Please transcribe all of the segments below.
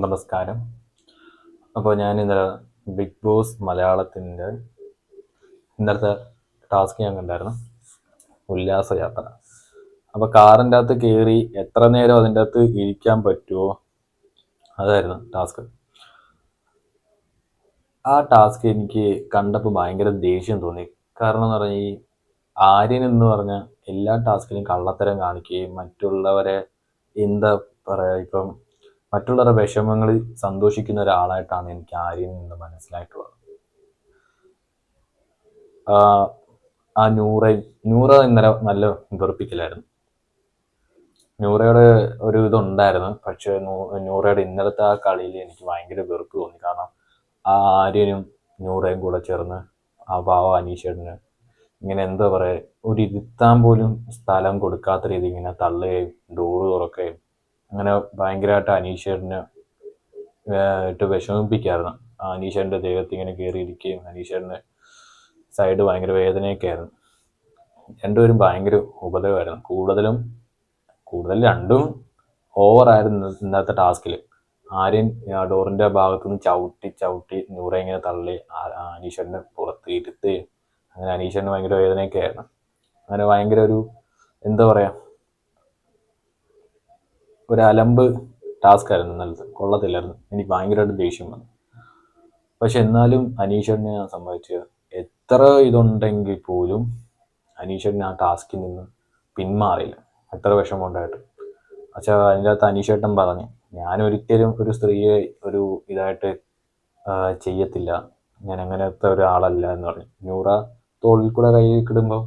നമസ്കാരം. അപ്പോൾ ഞാൻ ഇന്നലെ ബിഗ് ബോസ് മലയാളത്തിന്റെ ഇന്നലത്തെ ടാസ്ക് ഞാൻ കണ്ടായിരുന്നു. ഉല്ലാസയാത്ര. അപ്പോൾ കാറിന്റെ അകത്ത് കയറി എത്ര നേരം അതിന്റെ അകത്ത് ഇരിക്കാൻ പറ്റുമോ അതായിരുന്നു ടാസ്ക്. ആ ടാസ്ക് എനിക്ക് കണ്ടപ്പോൾ ഭയങ്കര ദേഷ്യം തോന്നി. കാരണം എന്ന് പറഞ്ഞാൽ ഈ ആര്യൻ എന്ന് പറഞ്ഞ എല്ലാ ടാസ്കിലും കള്ളത്തരം കാണിക്കുകയും മറ്റുള്ളവരെ എന്താ പറയുക ഇപ്പം മറ്റുള്ളവരുടെ വിഷമങ്ങളിൽ സന്തോഷിക്കുന്ന ഒരാളായിട്ടാണ് എനിക്ക് ആര്യൻ നിന്ന് മനസ്സിലായിട്ടുള്ളത്. ആ, നൂറ നൂറ ഇന്നലെ നല്ല വെറുപ്പിക്കലായിരുന്നു. നൂറയുടെ ഒരു ഇതുണ്ടായിരുന്നു. പക്ഷേ നൂറയുടെ ഇന്നലത്തെ ആ കളിയിൽ എനിക്ക് ഭയങ്കര വെറുപ്പ് തോന്നി. കാരണം ആ ആര്യനും നൂറയും കൂടെ ചേർന്ന് ആ പാവ അനീഷേട്ടന് ഇങ്ങനെ എന്താ പറയുക ഒരു ഇരുത്താൻ പോലും സ്ഥലം കൊടുക്കാത്ത രീതി ഇങ്ങനെ തള്ളുകയും ഡോറ് തുറക്കുകയും അങ്ങനെ ഭയങ്കരമായിട്ട് അനീഷേട്ടന് ഏഹ് ഇട്ട് വിഷമിപ്പിക്കായിരുന്നു. ആ ദേഹത്ത് ഇങ്ങനെ കയറിയിരിക്കുകയും അനീഷേട്ടന്റെ സൈഡ് ഭയങ്കര വേദനയൊക്കെ ആയിരുന്നു. രണ്ടുപേരും ഭയങ്കര ഉപദ്രവമായിരുന്നു. കൂടുതലും കൂടുതൽ രണ്ടും ഓവറായിരുന്നു ഇന്നത്തെ ടാസ്കിൽ ആര്യൻ ഡോറിന്റെ ഭാഗത്തു നിന്ന് ചവിട്ടി ചവിട്ടി നൂറെ ഇങ്ങനെ തള്ളി അനീഷേട്ടനെ പുറത്ത് ഇരുത്തുകയും അങ്ങനെ അനീഷേട്ടന് ഭയങ്കര വേദനയൊക്കെ ആയിരുന്നു. അങ്ങനെ ഭയങ്കര ഒരു എന്താ പറയുക ഒരു അലമ്പ് ടാസ്ക് ആയിരുന്നു ഇന്നലത്തെ കൊള്ളത്തില്ലായിരുന്നു. എനിക്ക് ഭയങ്കരമായിട്ട് ദേഷ്യം വന്നു. പക്ഷെ എന്നാലും അനീഷേട്ടനെ ഞാൻ സംഭവിച്ചത് എത്ര ഇതുണ്ടെങ്കിൽ പോലും അനീഷേട്ടൻ ആ ടാസ്കിൽ നിന്ന് പിന്മാറിയില്ല. എത്ര വിഷമമുണ്ടായിട്ട്. പക്ഷെ അതിന്റെ അകത്ത് അനീഷേട്ടൻ പറഞ്ഞു ഞാൻ ഒരിക്കലും ഒരു സ്ത്രീയെ ഒരു ഇതായിട്ട് ചെയ്യത്തില്ല. ഞാൻ അങ്ങനത്തെ ഒരാളല്ല എന്ന് പറഞ്ഞു. നൂറ തോളിൽ കൂടെ കൈ കിടുമ്പോൾ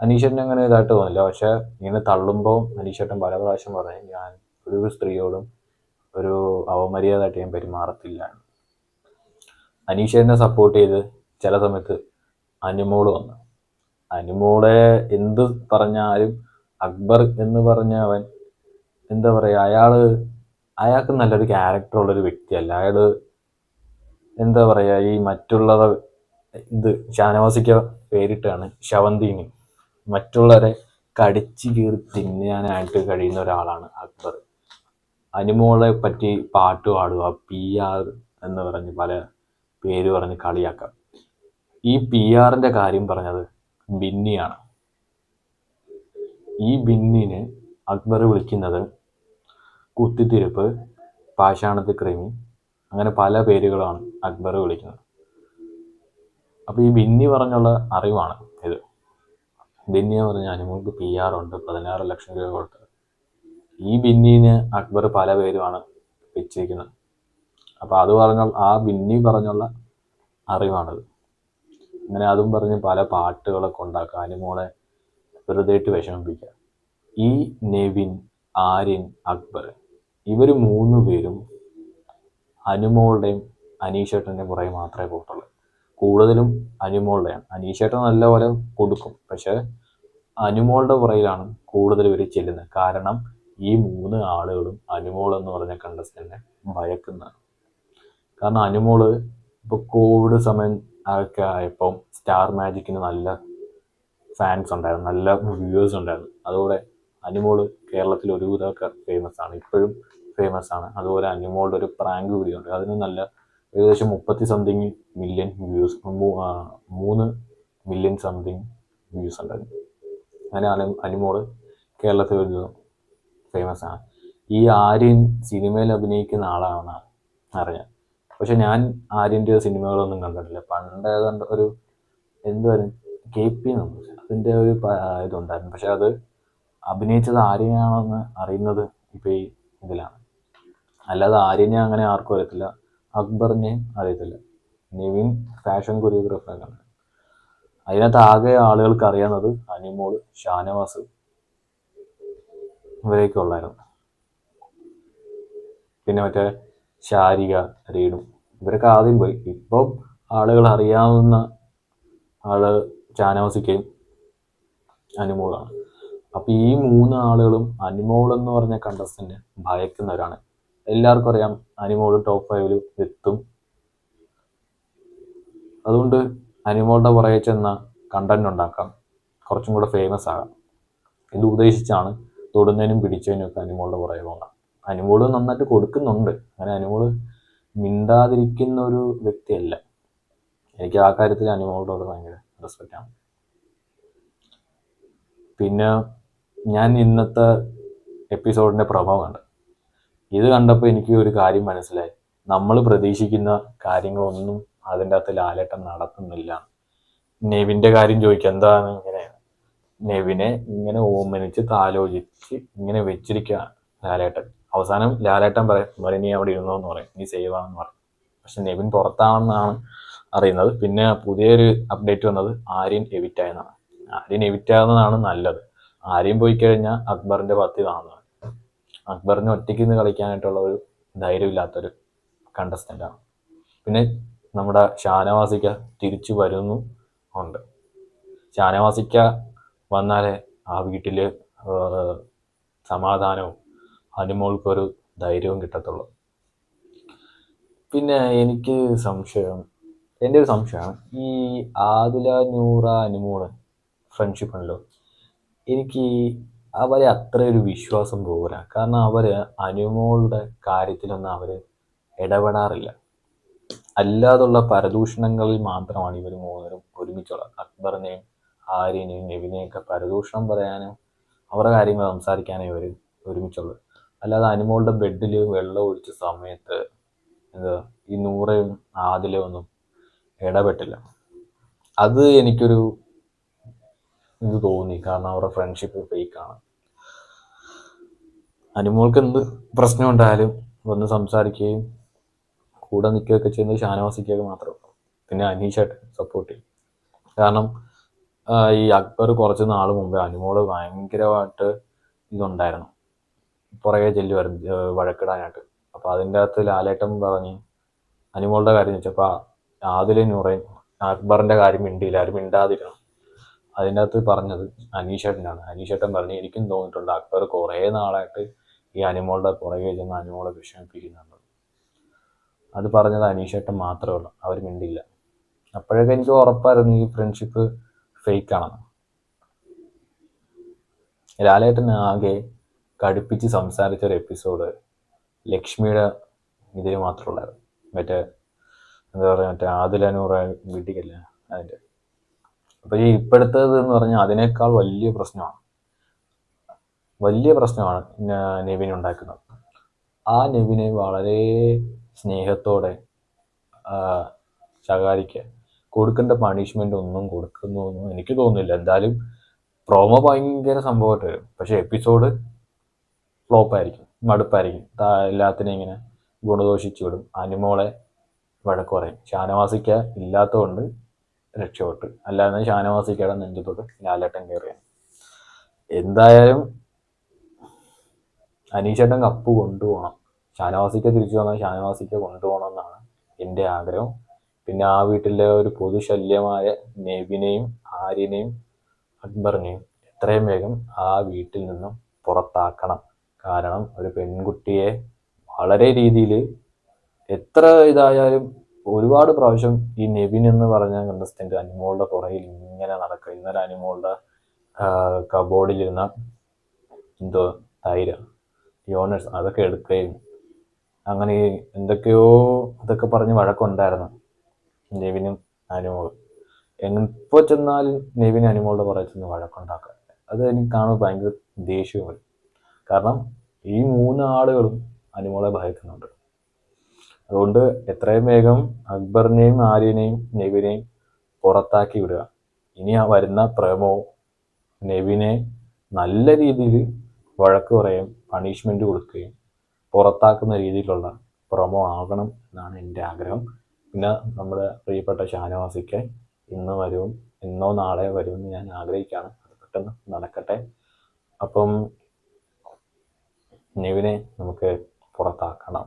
അനീഷേട്ടൻ അങ്ങനെ ഇതായിട്ട് തോന്നില്ല. പക്ഷെ ഇങ്ങനെ തള്ളുമ്പോൾ അനീഷേട്ടൻ പല പ്രാവശ്യം പറഞ്ഞു ഞാൻ ഒരു സ്ത്രീയോടും ഒരു അവമര്യാദയായിട്ട് ഞാൻ പെരുമാറത്തില്ല. അനീഷേട്ടനെ സപ്പോർട്ട് ചെയ്ത് ചില സമയത്ത് അനുമോൾ വന്നു. അനുമോളെ എന്ത് പറഞ്ഞാലും അക്ബർ എന്ന് പറഞ്ഞ അവൻ എന്താ പറയുക അയാൾ അയാൾക്ക് നല്ലൊരു ക്യാരക്ടർ ഉള്ളൊരു വ്യക്തിയല്ല. അയാൾ എന്താ പറയുക ഈ മറ്റുള്ളവ ഇത് ഷാനവാസിക്ക് പേരിട്ടാണ് ശവന്തീനി. മറ്റുള്ളവരെ കടിച്ചു കീറി തിന്നാനായിട്ട് കഴിയുന്ന ഒരാളാണ് അക്ബർ. അനുമോളെ പറ്റി പാട്ട് പാടുക പി ആർ എന്ന് പറഞ്ഞ് പല പേര് പറഞ്ഞ് കളിയാക്കാം. ഈ പി ആറിന്റെ കാര്യം പറഞ്ഞത് ബിന്നിയാണ്. ഈ ബിന്നിന് അക്ബർ വിളിക്കുന്നത് കുത്തിത്തിരിപ്പ് പാഷാണത്ത് ക്രിമി അങ്ങനെ പല പേരുകളാണ് അക്ബർ വിളിക്കുന്നത്. അപ്പോൾ ഈ ബിന്നി പറഞ്ഞുള്ള അറിവാണ് ഇത്. ബിന്നി പറഞ്ഞ അനുമോൾക്ക് പി ആർ ഉണ്ട് പതിനാറ് ലക്ഷം രൂപ കൊടുത്തത് ഈ ബിന്നിന് അക്ബർ പല പേരുമാണ് വെച്ചിരിക്കുന്നത്. അപ്പോൾ അത് പറഞ്ഞ ആ ബിന്നി പറഞ്ഞുള്ള അറിവാണത്. അങ്ങനെ അതും പറഞ്ഞ് പല പാട്ടുകളൊക്കെ ഉണ്ടാക്കുക. അനുമോളെ വെറുതെ ഇട്ട് വിഷമിപ്പിക്കുക. ഈ നെവിൻ ആര്യൻ അക്ബർ ഇവർ മൂന്ന് പേരും അനുമോളുടെയും അനീഷേട്ടന്റെയും പുറകെ മാത്രമേ പോയിട്ടുള്ളൂ കൂടുതലും അനുമോളുടെയാണ്. അനീഷേട്ടൻ നല്ലപോലെ കൊടുക്കും. പക്ഷെ അനുമോളുടെ പുറയിലാണ് കൂടുതൽ ഇവർ ചെല്ലുന്നത്. കാരണം ഈ മൂന്ന് ആളുകളും അനുമോൾ എന്ന് പറഞ്ഞ കണ്ടസ്റ്റന്റിനെ ഭയക്കുന്നതാണ് കാരണം അനുമോൾ ഇപ്പോൾ കോവിഡ് സമയം ഒക്കെ ആയപ്പം സ്റ്റാർ മാജിക്കിന് നല്ല ഫാൻസ് ഉണ്ടായിരുന്നു നല്ല വ്യൂവേഴ്സ് ഉണ്ടായിരുന്നു. അതുപോലെ അനുമോൾ കേരളത്തിൽ ഒരുവിധമൊക്കെ ഫേമസ് ആണ് ഇപ്പോഴും ഫേമസ് ആണ്. അതുപോലെ അനുമോളുടെ ഒരു പ്രാങ്ക് വീഡിയോ ഉണ്ട്. അതിന് നല്ല ഏകദേശം മുപ്പത്തി സംതിങ് മില്യൺ വ്യൂസ് മൂന്ന് മില്യൺ സംതിങ് വ്യൂസ് ഉണ്ടായിരുന്നു. അങ്ങനെ അനു അനുമോൾ കേരളത്തിൽ ഒരു ഫേമസ് ആണ്. ഈ ആര്യൻ സിനിമയിൽ അഭിനയിക്കുന്ന ആളാണ് അറിയാം. പക്ഷെ ഞാൻ ആര്യന്റെ സിനിമകളൊന്നും കണ്ടിട്ടില്ല. പണ്ട് ഏതാണ്ട് ഒരു എന്തുവായിരുന്നു കെ പി എന്നു അതിന്റെ ഒരു ഇതുണ്ടായിരുന്നു. പക്ഷെ അത് അഭിനയിച്ചത് ആര്യനാണെന്ന് അറിയുന്നത് ഇപ്പോൾ ഈ ഇതിലാണ്. അല്ലാതെ ആര്യനെ അങ്ങനെ ആർക്കും അറിയത്തില്ല. അക്ബറിനെയും അറിയത്തില്ല. നിവിൻ ഫാഷൻ കൊറിയോഗ്രാഫറാണ് അതിനകത്ത് ആകെ ആളുകൾക്ക് അറിയാവുന്നത് അനിമോൾ ഷാനവാസ് ഇവരെയൊക്കെ ഉള്ളായിരുന്നു. പിന്നെ മറ്റേ ശാരിക രീണു ഇവരൊക്കെ ആദ്യം പോയി. ഇപ്പം ആളുകൾ അറിയാവുന്ന ആൾ ചാനോസിക്കയും അനുമോളാണ്. അപ്പൊ ഈ മൂന്ന് ആളുകളും അനുമോൾ എന്ന് പറഞ്ഞ കണ്ടസ്റ്റന്റ് ഭയക്കുന്നവരാണ്. എല്ലാവർക്കും അറിയാം അനുമോൾ ടോപ്പ് ഫൈവിൽ എത്തും. അതുകൊണ്ട് അനുമോളുടെ പുറകെ ചെന്ന കണ്ടന്റ് ഉണ്ടാക്കാം. കുറച്ചും കൂടെ ഫേമസ് ആകാം. ഇത് ഉദ്ദേശിച്ചാണ് തൊടുന്നതിനും പിടിച്ചതിനും ഒക്കെ അനുമോളുടെ പുറകെ പോകണം. അനുമോൾ നന്നായിട്ട് കൊടുക്കുന്നുണ്ട്. അങ്ങനെ അനുമോൾ മിണ്ടാതിരിക്കുന്ന ഒരു വ്യക്തിയല്ല. എനിക്ക് ആ കാര്യത്തിൽ അനുമോളോട് ഭയങ്കര ആണ്. പിന്നെ ഞാൻ ഇന്നത്തെ എപ്പിസോഡിന്റെ പ്രഭാവമുണ്ട് കണ്ട്. ഇത് കണ്ടപ്പോൾ എനിക്ക് ഒരു കാര്യം മനസ്സിലായി. നമ്മൾ പ്രതീക്ഷിക്കുന്ന കാര്യങ്ങളൊന്നും അതിന്റെ അകത്ത് ലാലേട്ടൻ നടത്തുന്നില്ല. നെവിന്റെ കാര്യം ചോദിക്കുക എന്താണ് നെവിനെ ഇങ്ങനെ ഓമനിച്ച് താലോചിച്ച് ഇങ്ങനെ വെച്ചിരിക്കുക ലാലേട്ടൻ. അവസാനം ലാലേട്ടൻ പറയും "മോനെ നീ അവിടെ ഇരുന്നോ എന്ന് പറയും. നീ സേവ് ആണെന്ന് പറയും. പക്ഷെ നെവിൻ പുറത്താണെന്നാണ് അറിയുന്നത്. പിന്നെ പുതിയൊരു അപ്ഡേറ്റ് വന്നത് ആര്യൻ എവിറ്റ് ആയെന്നാണ് ആര്യൻ എവിറ്റ് ആകുന്നതാണ് നല്ലത്. ആര്യൻ പോയി കഴിഞ്ഞാൽ അക്ബറിന്റെ പത്തി കാണുന്നത് അക്ബറിന് ഒറ്റയ്ക്ക് നിന്ന് കളിക്കാനായിട്ടുള്ള ഒരു ധൈര്യമില്ലാത്തൊരു ആണ്. പിന്നെ നമ്മുടെ ഷാനവാസിക്ക തിരിച്ചു വരുന്നു ഉണ്ട് ഷാനവാസിക്ക വന്നാലേ ആ വീട്ടിൽ സമാധാനവും അനുമോൾക്കൊരു ധൈര്യവും കിട്ടത്തുള്ളൂ. പിന്നെ എനിക്ക് സംശയം എന്റെ ഒരു സംശയമാണ് ഈ ആദില നൂറ അനുമോൾ ഫ്രണ്ട്ഷിപ്പ് ഉണ്ടല്ലോ. എനിക്ക് അവരെ അത്ര ഒരു വിശ്വാസം പോകില്ല കാരണം അവർ അനുമോളുടെ കാര്യത്തിലൊന്നും അവർ ഇടപെടാറില്ല. അല്ലാതുള്ള പരദൂഷണങ്ങളിൽ മാത്രമാണ് ഇവർ മൂവരും ഒരുമിച്ചുള്ളത് അക്ബറിനെയും ആര്യനെയും നെവിനെയൊക്കെ പരദൂഷണം പറയാനും അവരുടെ കാര്യങ്ങൾ സംസാരിക്കാനേ ഇവർ ഒരുമിച്ചുള്ളത് അല്ലാതെ അനുമോളുടെ ബെഡിൽ വെള്ളം ഒഴിച്ച സമയത്ത് എന്താ ഈ നൂറയും ആദിലും ഒന്നും ഇടപെട്ടില്ല. അത് എനിക്കൊരു ഇത് തോന്നി. കാരണം അവരുടെ ഫ്രണ്ട്ഷിപ്പ് ഫേക്കാണ് അനുമോൾക്ക് എന്ത് പ്രശ്നം ഉണ്ടായാലും വന്ന് സംസാരിക്കുകയും കൂടെ നിൽക്കുകയൊക്കെ ചെയ്യുന്നത് ഷാനവാസിക്കൊക്കെ മാത്രമേ പിന്നെ അനീഷായിട്ട് സപ്പോർട്ട് ചെയ്യും. കാരണം ഈ അക്ബർ കുറച്ച് നാൾ മുമ്പ് അനുമോൾ ഭയങ്കരമായിട്ട് ഇതുണ്ടായിരുന്നു. പുറകെ ചെല്ലുമായിരുന്നു വഴക്കിടാനായിട്ട്. അപ്പോൾ അതിന്റെ അകത്ത് ലാലേട്ടൻ പറഞ്ഞ് അനുമോളുടെ കാര്യം ചോദിച്ചപ്പോൾ ആദിലെ നൂറയും അക്ബറിന്റെ കാര്യം മിണ്ടിയില്ല ആരും മിണ്ടാതിരുന്നു അതിന്റെ അകത്ത് പറഞ്ഞത് അനീഷേട്ടനാണ്. അനീഷേട്ടൻ പറഞ്ഞ് എനിക്കും തോന്നിയിട്ടുണ്ട് അക്ബർ കുറേ നാളായിട്ട് ഈ അനുമോളുടെ പുറകെ ചെന്ന് അനുമോളെ വിഷമിപ്പിക്കുന്നുണ്ട്. അത് പറഞ്ഞത് അനീഷേട്ടൻ മാത്രമേ ഉള്ളൂ അവർ മിണ്ടില്ല അപ്പോഴൊക്കെ എനിക്ക് ഉറപ്പായിരുന്നു ഈ ഫ്രണ്ട്ഷിപ്പ് ഫേക്ക് ആണെന്ന് ലാലേട്ടൻ ആകെ കടുപ്പിച്ച് സംസാരിച്ച ഒരു എപ്പിസോഡ് ലക്ഷ്മിയുടെ ഇതിൽ മാത്രമുള്ളായിരുന്നു. മറ്റേ എന്താ പറയുക മറ്റേ ആദിലനൂറ വീട്ടിക്കല്ല അതിന്റെ. അപ്പോൾ ഈ ഇപ്പോഴത്തേത് എന്ന് പറഞ്ഞാൽ അതിനേക്കാൾ വലിയ പ്രശ്നമാണ്. വലിയ പ്രശ്നമാണ് നെവിൻ ഉണ്ടാക്കുന്നത്. ആ നെവിനെ വളരെ സ്നേഹത്തോടെ ശകാരിക്കുക കൊടുക്കേണ്ട പണിഷ്മെന്റ് ഒന്നും കൊടുക്കുന്നു എനിക്ക് തോന്നുന്നില്ല. എന്തായാലും പ്രോമോ ഭയങ്കര സംഭവമായിട്ട് വരും. പക്ഷെ എപ്പിസോഡ് ഫ്ലോപ്പായിരിക്കും മടുപ്പായിരിക്കും. എല്ലാത്തിനെയും ഇങ്ങനെ ഗുണദോഷിച്ചു വിടും. അനിമോളെ വഴക്ക് പറയും. ഷാനവാസിക്ക ഇല്ലാത്തതുകൊണ്ട് രക്ഷപ്പെട്ട്. അല്ലാതെ ഷാനവാസിക്കയുടെ നെഞ്ചത്തോട്ട് ലാലേട്ടൻ കയറിയാണ് എന്തായാലും അനീഷേട്ടൻ കപ്പ് കൊണ്ടുപോകണം. ഷാനവാസിക്ക തിരിച്ചു വന്നാൽ ഷാനവാസിക്ക കൊണ്ടുപോകണം എന്നാണ് എന്റെ ആഗ്രഹം. പിന്നെ ആ വീട്ടിലെ ഒരു പൊതുശല്യമായ നെവിനെയും ആര്യനെയും അക്ബറിനെയും എത്രയും വേഗം ആ വീട്ടിൽ നിന്നും പുറത്താക്കണം. കാരണം ഒരു പെൺകുട്ടിയെ വളരെ രീതിയിൽ എത്ര ഇതായാലും ഒരുപാട് പ്രാവശ്യം ഈ നെബിൻ എന്ന് പറഞ്ഞ കണ്ടസ്റ്റന്റ് അനിമോളുടെ പുറകിൽ ഇങ്ങനെ നടക്കുക. ഇന്നലെ അനിമോളുടെ കബോർഡിലിരുന്ന എന്തോ തൈര യോണേഴ്സ് അതൊക്കെ എടുക്കുകയും അങ്ങനെ എന്തൊക്കെയോ അതൊക്കെ പറഞ്ഞ് വഴക്കുണ്ടായിരുന്നു. നെവിനും അനുമോളും എപ്പോൾ ചെന്നാലും നെവിൻ അനുമോളുടെ പുറകെ ചെന്ന് വഴക്കുണ്ടാക്കുക അത് എനിക്ക് കാണുമ്പോൾ ഭയങ്കര ദേഷ്യവും കാരണം ഈ മൂന്ന് ആളുകളും അനുമോളെ ഭയക്കുന്നുണ്ട്. അതുകൊണ്ട് എത്രയും വേഗം അക്ബറിനെയും ആര്യനെയും നെവിനെയും പുറത്താക്കി വിടുക. ഇനി ആ വരുന്ന പ്രേമോ നെവിനെ നല്ല രീതിയിൽ വഴക്ക് പറയുകയും പണിഷ്മെന്റ് കൊടുക്കുകയും പുറത്താക്കുന്ന രീതിയിലുള്ള പ്രൊമോ ആകണം എന്നാണ് എന്റെ ആഗ്രഹം. പിന്നെ നമ്മുടെ പ്രിയപ്പെട്ട ഷാനവാസിക്ക് ഇന്ന് വരും ഇന്നോ നാളെ വരുമെന്ന് ഞാൻ ആഗ്രഹിക്കുകയാണ് അത് പെട്ടെന്ന് നടക്കട്ടെ. അപ്പം നെവിനെ നമുക്ക് പുറത്താക്കണം.